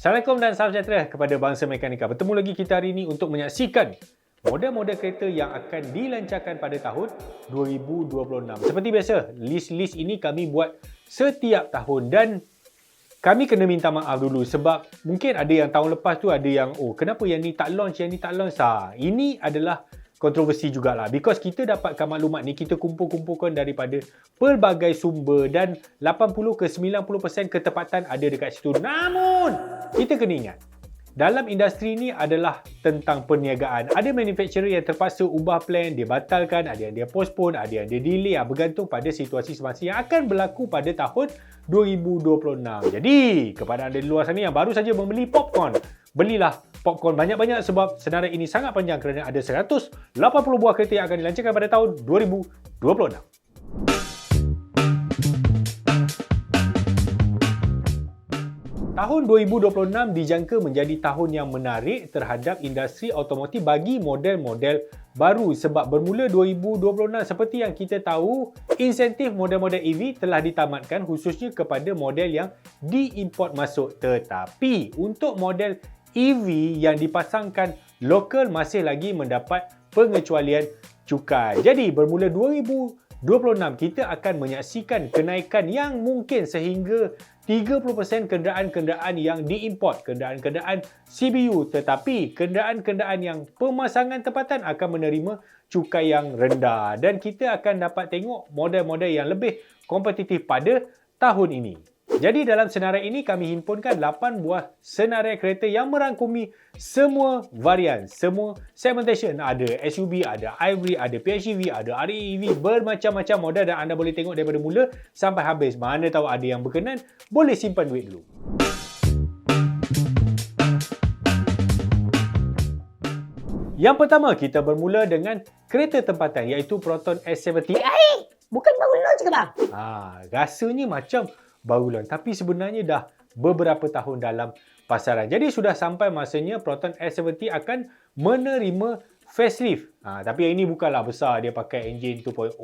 Assalamualaikum dan salam sejahtera kepada bangsa mekanika. Bertemu lagi kita hari ini untuk menyaksikan model-model kereta yang akan dilancarkan pada tahun 2026. Seperti biasa, list-list ini kami buat setiap tahun dan kami kena minta maaf dulu sebab mungkin ada yang tahun lepas tu ada yang oh kenapa yang ni tak launch, yang ni tak launch. Ha, ini adalah kontroversi jugalah because kita dapatkan maklumat ni kita kumpul-kumpulkan daripada pelbagai sumber dan 80 ke 90% ketepatan ada dekat situ. Namun kita kena ingat dalam industri ni adalah tentang perniagaan. Ada manufacturer yang terpaksa ubah plan, dia batalkan, ada yang dia postpone, ada yang dia delay, ah, bergantung pada situasi semasa yang akan berlaku pada tahun 2026. Jadi, kepada anda di luar sana yang baru saja membeli popcorn, belilah popcorn banyak-banyak sebab senarai ini sangat panjang kerana ada 180 buah kereta yang akan dilancarkan pada tahun 2026. Tahun 2026 dijangka menjadi tahun yang menarik terhadap industri automotif bagi model-model baru sebab bermula 2026 seperti yang kita tahu insentif model-model EV telah ditamatkan khususnya kepada model yang diimport masuk tetapi untuk model EV yang dipasangkan lokal masih lagi mendapat pengecualian cukai. Jadi bermula 2026 kita akan menyaksikan kenaikan yang mungkin sehingga 30% kenderaan-kenderaan yang diimport, kenderaan-kenderaan CBU tetapi kenderaan-kenderaan yang pemasangan tempatan akan menerima cukai yang rendah dan kita akan dapat tengok model-model yang lebih kompetitif pada tahun ini. Jadi dalam senarai ini kami himpunkan 8 buah senarai kereta yang merangkumi semua varian, semua segmentation. Ada SUV, ada Ivory, ada PHEV, ada REV, bermacam-macam model dan anda boleh tengok daripada mula sampai habis. Mana tahu ada yang berkenan, boleh simpan duit dulu. Yang pertama, kita bermula dengan kereta tempatan iaitu Proton S70. Eh, bukan baru launch ke bang? Ha, rasanya macam baru launch. Tapi sebenarnya dah beberapa tahun dalam pasaran. Jadi sudah sampai masanya Proton S70 akan menerima facelift. Ha, tapi yang ini bukanlah besar. Dia pakai engine 2.0,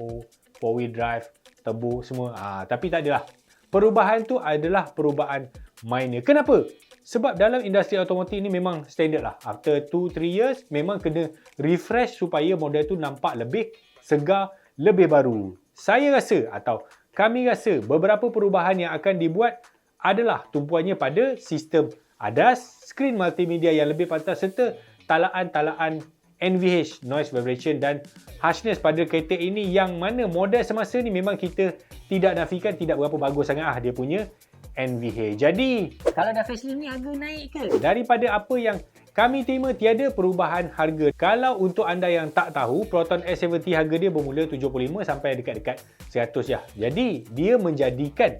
4-wheel drive, turbo semua. Ha, tapi tak adalah. Perubahan tu adalah perubahan minor. Kenapa? Sebab dalam industri automotif ni memang standard lah. After 2-3 years, memang kena refresh supaya model tu nampak lebih segar, lebih baru. Saya rasa atau kami rasa beberapa perubahan yang akan dibuat adalah tumpuannya pada sistem ADAS, skrin multimedia yang lebih pantas serta talaan-talaan NVH, noise vibration dan harshness pada kereta ini yang mana model semasa ni memang kita tidak nafikan tidak berapa bagus sangat ah dia punya NVH. Jadi, Kalau dah facelift ni harga naik ke? daripada apa yang kami terima tiada perubahan harga. Kalau untuk anda yang tak tahu, Proton S70 harga dia bermula 75 sampai dekat-dekat 100 ya. Jadi, dia menjadikan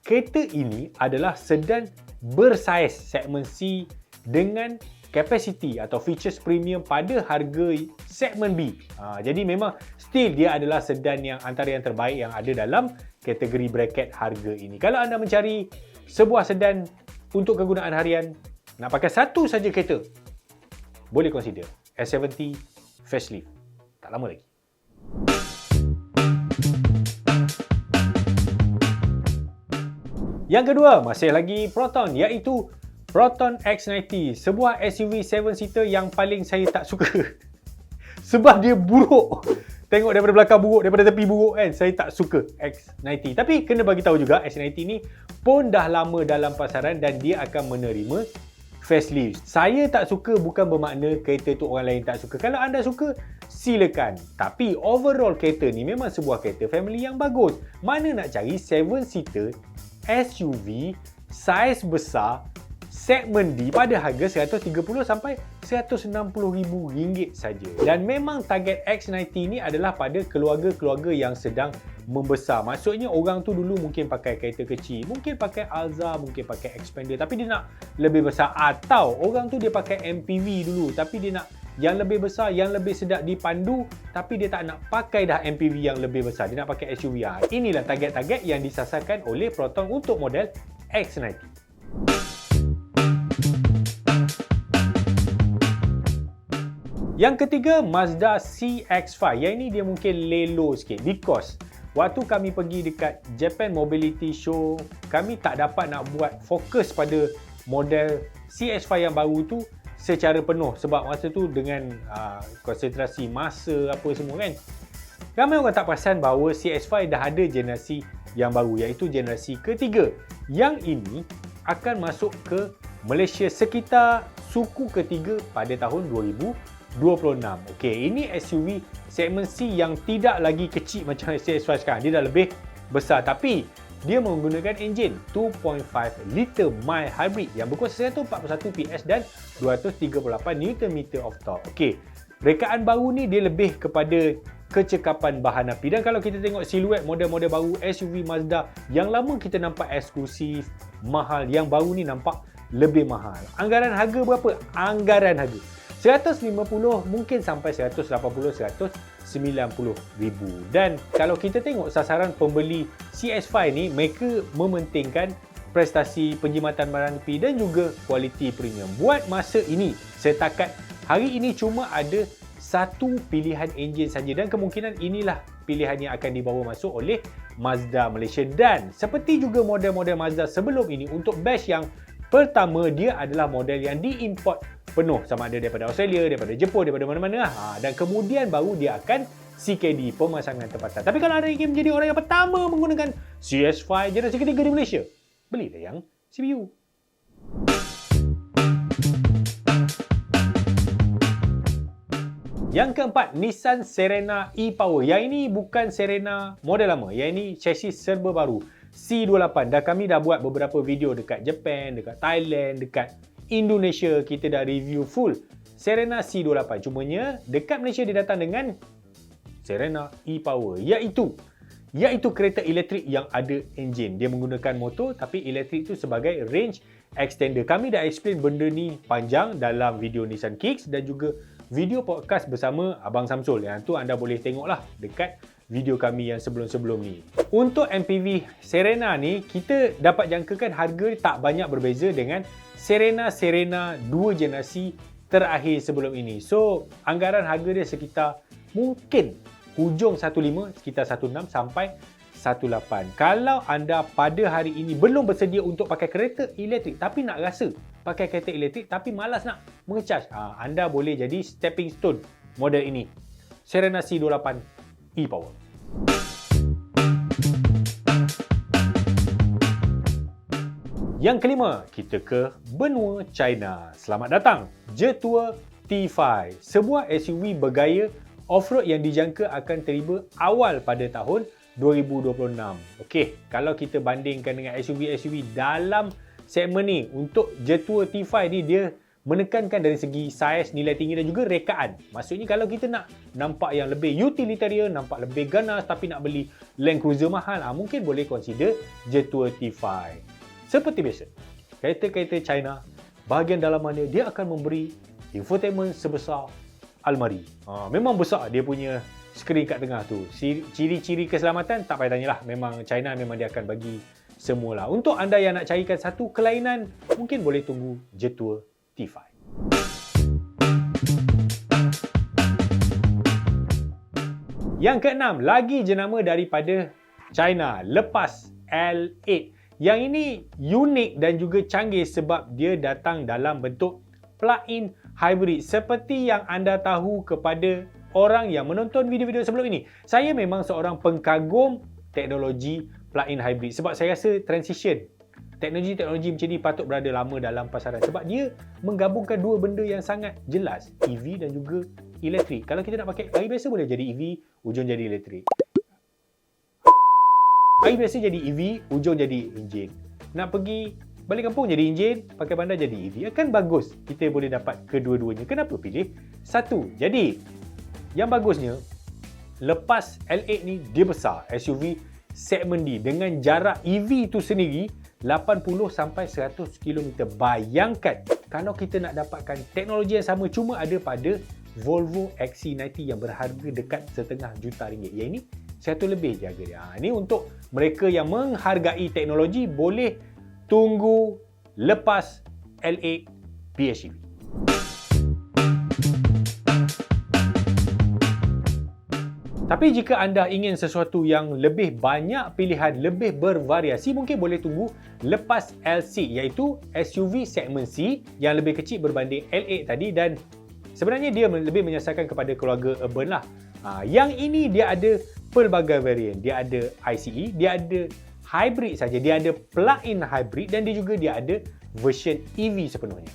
kereta ini adalah sedan bersaiz segmen C dengan capacity atau features premium pada harga segmen B. Ha, jadi memang still dia adalah sedan yang antara yang terbaik yang ada dalam kategori bracket harga ini. Kalau anda mencari sebuah sedan untuk kegunaan harian, nak pakai satu saja kereta, boleh consider S70 facelift. Tak lama lagi. Yang kedua, masih lagi Proton iaitu Proton X90, sebuah SUV 7-seater yang paling saya tak suka. Sebab dia buruk. Tengok daripada belakang buruk, daripada tepi buruk kan. Saya tak suka X90. Tapi kena bagi tahu juga X90 ni pun dah lama dalam pasaran dan dia akan menerima facelift. Saya tak suka bukan bermakna kereta tu orang lain tak suka. Kalau anda suka, silakan. Tapi overall kereta ni memang sebuah kereta family yang bagus. Mana nak cari 7-seater SUV saiz besar segmen D pada harga 130 sampai 160 ribu ringgit saja. Dan memang target X90 ni adalah pada keluarga-keluarga yang sedang membesar. Maksudnya orang tu dulu mungkin pakai kereta kecil, mungkin pakai Alza, mungkin pakai Expander tapi dia nak lebih besar atau orang tu dia pakai MPV dulu tapi dia nak yang lebih besar, yang lebih sedap dipandu tapi dia tak nak pakai dah MPV yang lebih besar. Dia nak pakai SUV. Ha, inilah target-target yang disasarkan oleh Proton untuk model X90. Yang ketiga, Mazda CX-5. Yang ini dia mungkin lelo sikit. Because waktu kami pergi dekat Japan Mobility Show, kami tak dapat nak buat fokus pada model CX-5 yang baru tu secara penuh. Sebab masa tu dengan uh, konsentrasi masa apa semua kan ramai orang tak perasan bahawa CX-5 dah ada generasi yang baru iaitu generasi ketiga. Yang ini akan masuk ke Malaysia sekitar suku ketiga pada tahun 2026 Okey, ini SUV segmen C yang tidak lagi kecil macam CX-5 sekarang dia dah lebih besar tapi dia menggunakan enjin 2.5 liter mild hybrid yang berkuasa 141 PS dan 238 Nm of torque. Okey, rekaan baru ni dia lebih kepada kecekapan bahan api dan kalau kita tengok siluet model-model baru SUV Mazda yang lama kita nampak eksklusif, mahal, yang baru ni nampak lebih mahal. Anggaran harga berapa? Anggaran harga 150 mungkin sampai 180 190 ribu. Dan kalau kita tengok sasaran pembeli CS5 ni mereka mementingkan prestasi penjimatan barang api dan juga kualiti premium. Buat masa ini setakat hari ini cuma ada satu pilihan enjin saja dan kemungkinan inilah pilihan yang akan dibawa masuk oleh Mazda Malaysia. Dan seperti juga model-model Mazda sebelum ini untuk batch yang pertama dia adalah model yang diimport penuh sama ada daripada Australia, daripada Jepun, daripada mana-mana. Ha, dan kemudian baru dia akan CKD pemasangan tempatan. Tapi kalau anda ingin menjadi orang yang pertama menggunakan CS5 generasi ketiga di Malaysia, belilah yang CPU. Yang keempat, Nissan Serena e-Power. Yang ini bukan Serena model lama. Yang ini chassis serba baru. C28. Dah kami dah buat beberapa video dekat Japan, dekat Thailand, dekat Indonesia. Kita dah review full Serena C28 cumanya dekat Malaysia dia datang dengan Serena e-Power iaitu iaitu kereta elektrik yang ada enjin. Dia menggunakan motor tapi elektrik itu sebagai range extender. Kami dah explain benda ni panjang dalam video Nissan Kicks dan juga video podcast bersama Abang Samsul. Yang tu anda boleh tengoklah dekat video kami yang sebelum-sebelum ni. Untuk MPV Serena ni, kita dapat jangkakan harga tak banyak berbeza dengan Serena Serena dua generasi terakhir sebelum ini. So, anggaran harga dia sekitar mungkin hujung 15 sekitar 16 sampai 18. Kalau anda pada hari ini belum bersedia untuk pakai kereta elektrik tapi nak rasa pakai kereta elektrik tapi malas nak mengecas, ha, anda boleh jadi stepping stone model ini. Serena C28 e-Power. Yang kelima, kita ke benua China. Selamat datang, Jetua T5. Sebuah SUV bergaya off-road yang dijangka akan tiba awal pada tahun 2026. Okey, kalau kita bandingkan dengan SUV-SUV dalam segmen ni, untuk Jetua T5 ni dia menekankan dari segi saiz, nilai tinggi dan juga rekaan. Maksudnya kalau kita nak nampak yang lebih utilitarian, nampak lebih ganas tapi nak beli Land Cruiser mahal, ah mungkin boleh consider Jetua T5. Seperti biasa, kereta-kereta China, bahagian dalamannya dia akan memberi infotainment sebesar almari. Ha, memang besar dia punya skrin kat tengah tu. Ciri-ciri keselamatan tak payah tanyalah. Memang China memang dia akan bagi semualah. Untuk anda yang nak carikan satu kelainan, mungkin boleh tunggu Jetua T5. Yang keenam, lagi jenama daripada China lepas L8 yang ini unik dan juga canggih sebab dia datang dalam bentuk plug-in hybrid seperti yang anda tahu kepada orang yang menonton video-video sebelum ini. Saya memang seorang pengkagum teknologi plug-in hybrid sebab saya rasa transition teknologi-teknologi macam ni patut berada lama dalam pasaran sebab dia menggabungkan dua benda yang sangat jelas EV dan juga elektrik. Kalau kita nak pakai air biasa boleh jadi EV, ujung jadi elektrik. Air biasa jadi EV, ujung jadi enjin. Nak pergi balik kampung jadi enjin, pakai bandar jadi EV. Akan bagus kita boleh dapat kedua-duanya. Kenapa pilih satu? Jadi, yang bagusnya, lepas L8 ni, dia besar. SUV segmen D dengan jarak EV itu sendiri 80 sampai 100 km. Bayangkan kalau kita nak dapatkan teknologi yang sama cuma ada pada Volvo XC90 yang berharga dekat setengah juta ringgit. Yang ini satu lebih je harga dia. Ha, ini untuk mereka yang menghargai teknologi boleh tunggu lepas L8 PHEV. Tapi jika anda ingin sesuatu yang lebih banyak pilihan, lebih bervariasi, mungkin boleh tunggu lepas LC iaitu SUV segmen C yang lebih kecil berbanding L8 tadi dan sebenarnya dia lebih menyasarkan kepada keluarga urban lah. Ha, yang ini dia ada pelbagai varian. Dia ada ICE, dia ada hybrid saja, dia ada plug-in hybrid dan dia juga dia ada version EV sepenuhnya.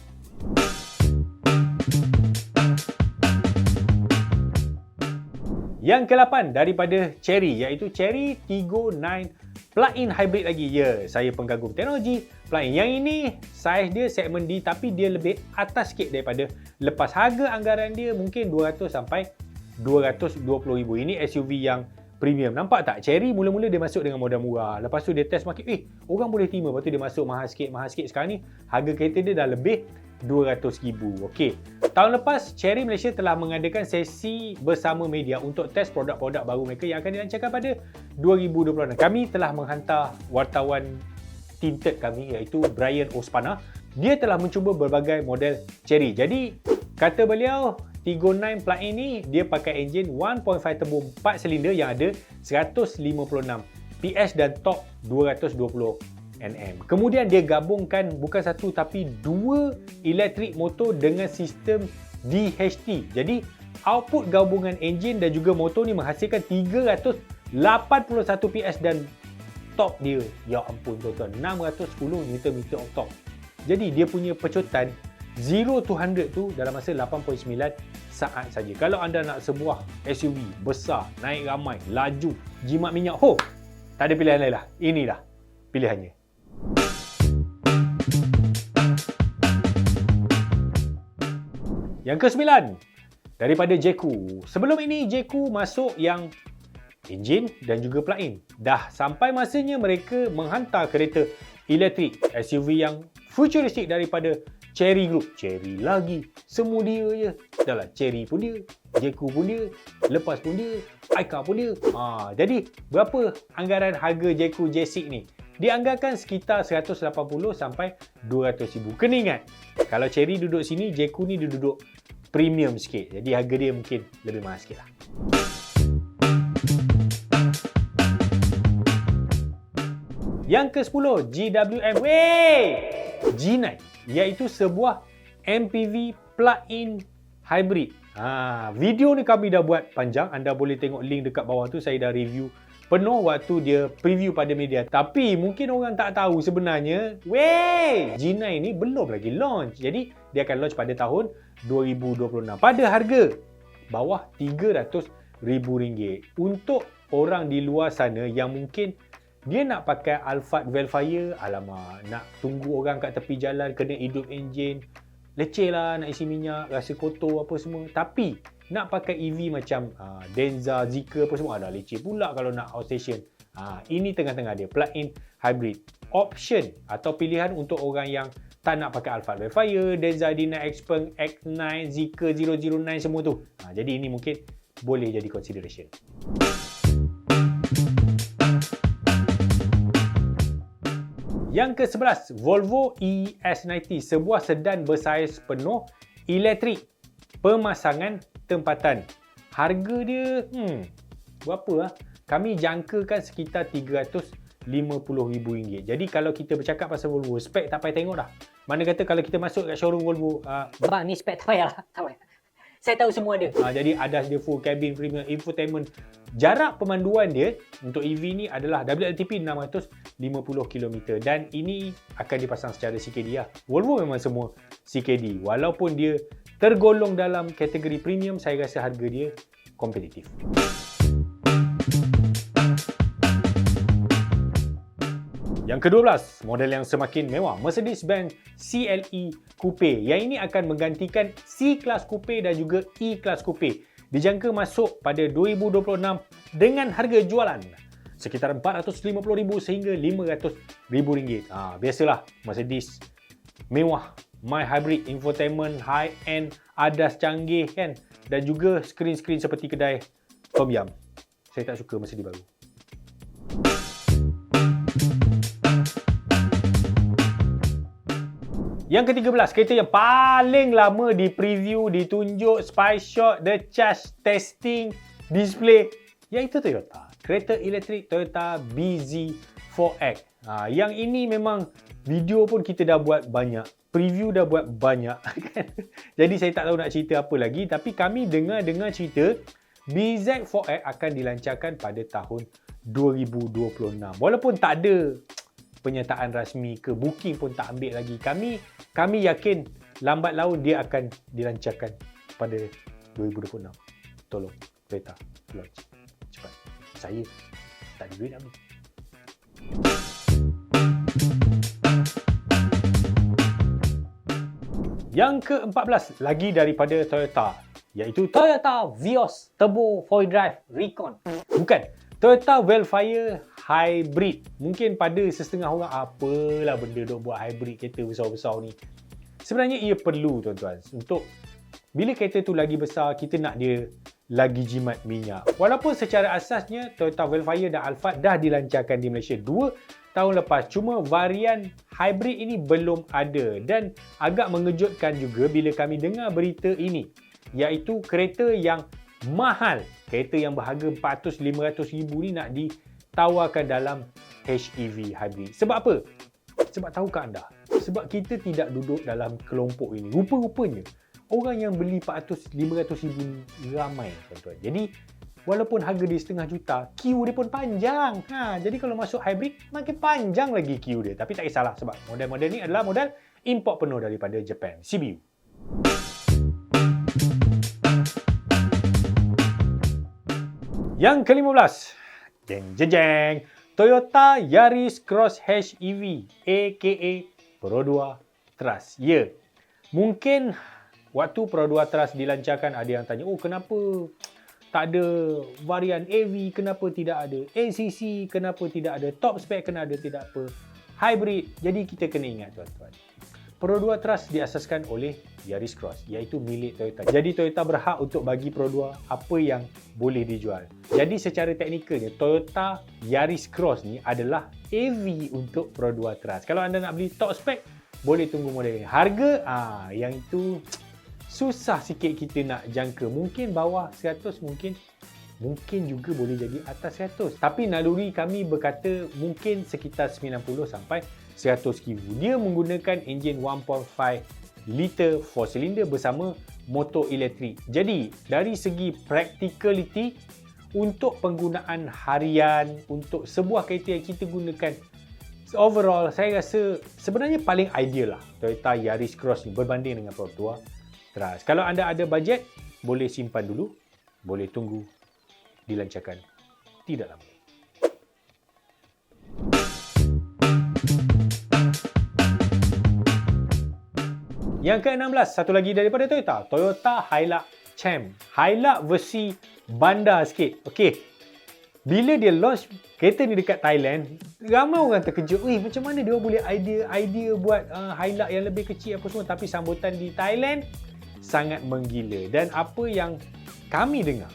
Yang ke-8 daripada Cherry iaitu Cherry Tiggo 9 plug-in hybrid lagi. Ya, saya pengagum teknologi plug-in. Yang ini saiz dia segmen D tapi dia lebih atas sikit daripada lepas harga anggaran dia mungkin 200 sampai 220 ribu. Ini SUV yang premium. Nampak tak? Cherry mula-mula dia masuk dengan modal murah. Lepas tu dia test market. Eh, orang boleh terima. Lepas tu dia masuk mahal sikit, mahal sikit. Sekarang ni harga kereta dia dah lebih 200 ribu. Okey. Tahun lepas, Cherry Malaysia telah mengadakan sesi bersama media untuk test produk-produk baru mereka yang akan dilancarkan pada 2026. Kami telah menghantar wartawan tinted kami iaitu Brian Ospana. Dia telah mencuba berbagai model Cherry. Jadi, kata beliau, Tiggo 9 plug-in ni dia pakai enjin 1.5 turbo 4 silinder yang ada 156 PS dan torque 220 Nm. Kemudian dia gabungkan bukan satu tapi dua elektrik motor dengan sistem DHT. Jadi output gabungan enjin dan juga motor ni menghasilkan 381 PS dan torque dia ya ampun tuan-tuan 610 Nm of torque. Jadi dia punya pecutan 0 to 100 tu dalam masa 8.9 saat saja. Kalau anda nak sebuah SUV besar, naik ramai, laju, jimat minyak, ho, tak ada pilihan lain lah. Inilah pilihannya. Yang ke-9 daripada Jeku. Sebelum ini Jeku masuk yang enjin dan juga plug-in. Dah sampai masanya mereka menghantar kereta elektrik SUV yang futuristik daripada Cherry Group. Cherry lagi. Semua dia je. Dah lah Cherry pun dia. Jeku pun dia. Lepas pun dia. Aika pun dia. Ha, jadi berapa anggaran harga Jeku J6 ni? Dianggarkan sekitar 180 sampai 200 ribu. Kena ingat, kalau Cherry duduk sini, Jeku ni dia duduk premium sikit. Jadi harga dia mungkin lebih mahal sikit lah. Yang ke-10, GWM Wey! G9 iaitu sebuah MPV plug-in hybrid. Ha, video ni kami dah buat panjang. Anda boleh tengok link dekat bawah tu. Saya dah review penuh waktu dia preview pada media. Tapi mungkin orang tak tahu sebenarnya, wey, G9 ni belum lagi launch. Jadi dia akan launch pada tahun 2026 pada harga bawah RM300,000 untuk orang di luar sana yang mungkin dia nak pakai Alphard Velfire, alamak, nak tunggu orang kat tepi jalan kena hidup enjin, leceh lah nak isi minyak, rasa kotor apa semua. Tapi nak pakai EV macam uh, Denza, Zika apa semua ada leceh pula kalau nak outstation. Ha, ini tengah-tengah dia plug-in hybrid option atau pilihan untuk orang yang tak nak pakai Alphard Fire, Denza D9 Xpeng X9, Zika 009 semua tu. Ha, jadi ini mungkin boleh jadi consideration. Yang ke-11, Volvo ES90, sebuah sedan bersaiz penuh elektrik pemasangan tempatan. Harga dia, hmm, berapa lah? Kami jangkakan sekitar RM350,000. Jadi kalau kita bercakap pasal Volvo, spek tak payah tengok dah. Mana kata kalau kita masuk kat showroom Volvo, uh, Bang, ni spek tak payah lah. Tak payah. Saya tahu semua dia. Uh, jadi ada dia full cabin premium infotainment. Jarak pemanduan dia untuk EV ni adalah WLTP 650 km dan ini akan dipasang secara CKD lah. Volvo memang semua CKD. Walaupun dia tergolong dalam kategori premium, saya rasa harga dia kompetitif. Yang ke-12, model yang semakin mewah, Mercedes-Benz CLE Coupe. Yang ini akan menggantikan C-Class Coupe dan juga E-Class Coupe. Dijangka masuk pada 2026 dengan harga jualan sekitar RM450,000 sehingga RM500,000. Ha, biasalah Mercedes mewah My Hybrid Infotainment High End ADAS canggih kan dan juga skrin-skrin seperti kedai Tom Yum. Saya tak suka masa di baru. Yang ke-13, kereta yang paling lama di preview, ditunjuk, spy shot, the charge, testing, display. iaitu Toyota. Kereta elektrik Toyota BZ4X. Ha, yang ini memang video pun kita dah buat banyak. Preview dah buat banyak. Jadi saya tak tahu nak cerita apa lagi. Tapi kami dengar-dengar cerita BZ4X akan dilancarkan pada tahun 2026. Walaupun tak ada penyertaan rasmi ke booking pun tak ambil lagi. Kami kami yakin lambat laun dia akan dilancarkan pada 2026. Tolong Toyota launch cepat. Saya tak ada duit nak beli. Yang ke-14 lagi daripada Toyota iaitu Toyota Vios Turbo 4 Drive Recon. Bukan. Toyota Wellfire Hybrid. Mungkin pada setengah orang apalah benda dok buat hybrid kereta besar-besar ni. Sebenarnya ia perlu tuan-tuan untuk bila kereta tu lagi besar kita nak dia lagi jimat minyak. Walaupun secara asasnya Toyota Wellfire dan Alphard dah dilancarkan di Malaysia 2 tahun lepas. Cuma varian hybrid ini belum ada dan agak mengejutkan juga bila kami dengar berita ini iaitu kereta yang mahal kereta yang berharga 400-500 ribu ni nak ditawarkan dalam HEV hybrid. Sebab apa? Sebab tahukah anda? Sebab kita tidak duduk dalam kelompok ini. Rupa-rupanya, orang yang beli 400-500 ribu ni ramai tuan-tuan. Jadi, walaupun harga dia setengah juta, queue dia pun panjang. Ha, jadi kalau masuk hybrid, makin panjang lagi queue dia. Tapi tak kisahlah sebab model-model ni adalah model import penuh daripada Japan, CBU. Yang ke-15. Jeng jeng jeng. Toyota Yaris Cross HEV aka Pro 2 Trust. Ya. Mungkin waktu Pro 2 Trust dilancarkan ada yang tanya, "Oh, kenapa tak ada varian AV? Kenapa tidak ada ACC? Kenapa tidak ada top spec? Kena ada tidak apa?" Hybrid. Jadi kita kena ingat tuan-tuan. Pro 2 Trust diasaskan oleh Yaris Cross iaitu milik Toyota. Jadi Toyota berhak untuk bagi Pro 2 apa yang boleh dijual. Jadi secara teknikalnya Toyota Yaris Cross ni adalah AV untuk Pro 2 Trust. Kalau anda nak beli top spec boleh tunggu model. Harga ah yang itu susah sikit kita nak jangka. Mungkin bawah 100 mungkin mungkin juga boleh jadi atas 100. Tapi naluri kami berkata mungkin sekitar 90 sampai 100 kW. Dia menggunakan enjin 1.5 liter 4 cylinder bersama motor elektrik. Jadi, dari segi practicality untuk penggunaan harian untuk sebuah kereta yang kita gunakan overall saya rasa sebenarnya paling ideal lah Toyota Yaris Cross ni berbanding dengan Pro 2 Trust. Kalau anda ada bajet, boleh simpan dulu, boleh tunggu dilancarkan tidak lama. Yang ke-16, satu lagi daripada Toyota. Toyota Hilux Champ. Hilux versi bandar sikit. Okey. Bila dia launch kereta ni dekat Thailand, ramai orang terkejut. Eh, macam mana dia boleh idea idea buat uh, Hilux yang lebih kecil apa semua. Tapi sambutan di Thailand sangat menggila. Dan apa yang kami dengar,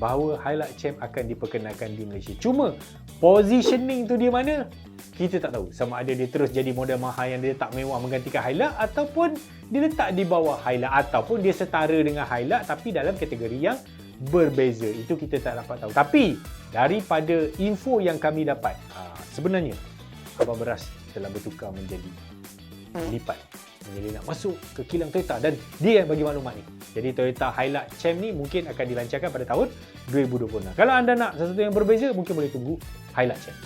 bahawa Hilux Champ akan diperkenalkan di Malaysia. Cuma, positioning tu dia mana? kita tak tahu sama ada dia terus jadi model mahal yang dia tak mewah menggantikan Hilux ataupun dia letak di bawah Hilux ataupun dia setara dengan Hilux tapi dalam kategori yang berbeza. Itu kita tak dapat tahu. Tapi daripada info yang kami dapat, ha, sebenarnya Abang Beras telah bertukar menjadi lipat. Menjadi nak masuk ke kilang Toyota dan dia yang bagi maklumat ni. Jadi Toyota Hilux Champ ni mungkin akan dilancarkan pada tahun 2026. Kalau anda nak sesuatu yang berbeza, mungkin boleh tunggu Hilux Champ.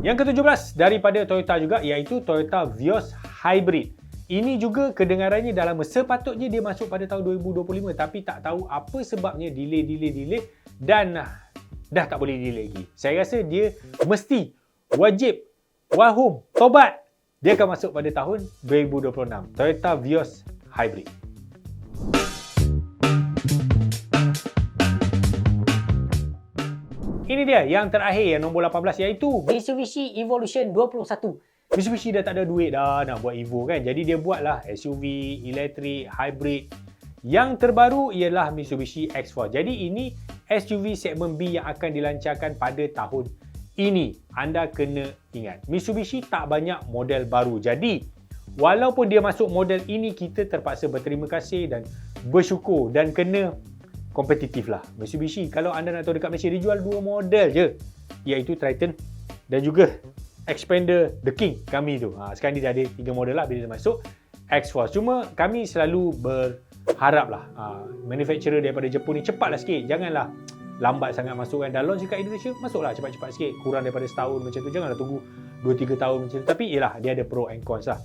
Yang ke-17 daripada Toyota juga iaitu Toyota Vios Hybrid. Ini juga kedengarannya dalam sepatutnya dia masuk pada tahun 2025 tapi tak tahu apa sebabnya delay delay delay dan dah tak boleh delay lagi. Saya rasa dia mesti wajib wahum tobat dia akan masuk pada tahun 2026. Toyota Vios Hybrid. Ini dia yang terakhir yang nombor 18 iaitu Mitsubishi Evolution 21. Mitsubishi dah tak ada duit dah nak buat Evo kan. Jadi dia buatlah SUV, elektrik, hybrid. Yang terbaru ialah Mitsubishi X4. Jadi ini SUV segmen B yang akan dilancarkan pada tahun ini. Anda kena ingat, Mitsubishi tak banyak model baru. Jadi, walaupun dia masuk model ini, kita terpaksa berterima kasih dan bersyukur dan kena kompetitif lah. Mitsubishi kalau anda nak tahu dekat Malaysia dia jual dua model je iaitu Triton dan juga Expander The King kami tu. Ha, sekarang dia dah ada tiga model lah bila dia masuk X-Force. Cuma kami selalu berharap lah ha, manufacturer daripada Jepun ni cepat lah sikit. Janganlah lambat sangat masuk kan. Dah launch dekat Indonesia, masuklah cepat-cepat sikit. Kurang daripada setahun macam tu. Janganlah tunggu 2-3 tahun macam tu. Tapi yelah, dia ada pro and cons lah.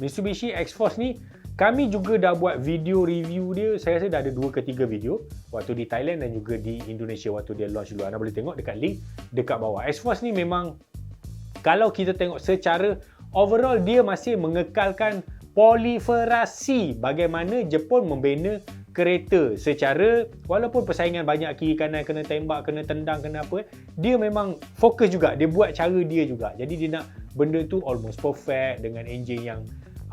Mitsubishi X-Force ni kami juga dah buat video review dia, saya rasa dah ada 2 ke 3 video waktu di Thailand dan juga di Indonesia waktu dia launch dulu. Anda boleh tengok dekat link dekat bawah. X-Force ni memang kalau kita tengok secara overall dia masih mengekalkan proliferasi bagaimana Jepun membina kereta secara walaupun persaingan banyak kiri kanan kena tembak, kena tendang, kena apa dia memang fokus juga, dia buat cara dia juga. Jadi dia nak benda tu almost perfect dengan enjin yang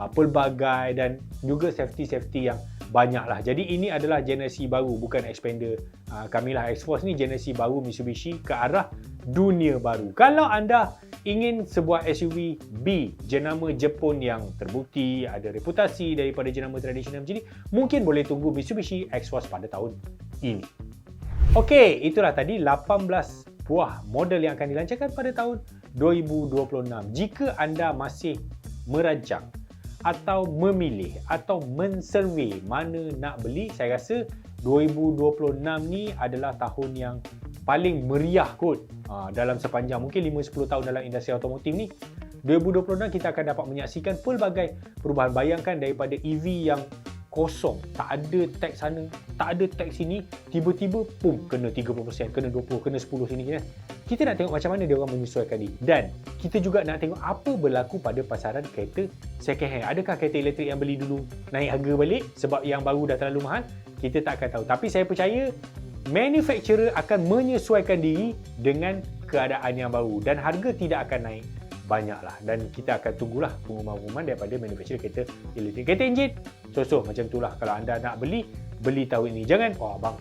uh, pelbagai dan juga safety-safety yang banyak lah. Jadi ini adalah generasi baru bukan expander uh, kami lah X-Force ni generasi baru Mitsubishi ke arah dunia baru. Kalau anda ingin sebuah SUV B jenama Jepun yang terbukti ada reputasi daripada jenama tradisional macam ni mungkin boleh tunggu Mitsubishi X-Force pada tahun ini. Okey, itulah tadi 18 buah model yang akan dilancarkan pada tahun 2026. Jika anda masih merancang atau memilih atau mensurvey mana nak beli, saya rasa 2026 ni adalah tahun yang paling meriah kot ha, dalam sepanjang mungkin 5-10 tahun dalam industri automotif ni. 2026 kita akan dapat menyaksikan pelbagai perubahan. Bayangkan daripada EV yang kosong, tak ada tax sana, tak ada tax sini, tiba-tiba pum kena 30%, kena 20, kena 10 sini kan. Kita nak tengok macam mana dia orang menyesuaikan ni. Dan kita juga nak tengok apa berlaku pada pasaran kereta second hand. Adakah kereta elektrik yang beli dulu naik harga balik sebab yang baru dah terlalu mahal? Kita tak akan tahu. Tapi saya percaya manufacturer akan menyesuaikan diri dengan keadaan yang baru dan harga tidak akan naik banyaklah dan kita akan tunggulah pengumuman-pengumuman daripada manufacturer kereta elektrik. Kereta enjin, so-so macam itulah. Kalau anda nak beli, beli tahun ini. Jangan, oh bang,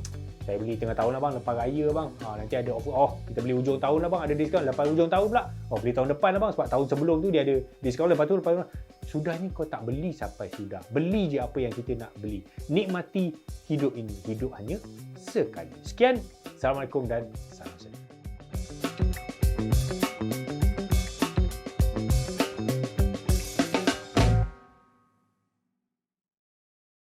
saya beli tengah tahun lah bang, lepas raya bang. Ha, nanti ada offer, oh kita beli hujung tahun lah bang, ada diskaun. Lepas hujung tahun pula, oh beli tahun depan lah bang, sebab tahun sebelum tu dia ada diskaun. Lepas tu, lepas tu, sudah ni kau tak beli sampai sudah. Beli je apa yang kita nak beli. Nikmati hidup ini. Hidup hanya sekali. Sekian. Assalamualaikum dan salam sejahtera.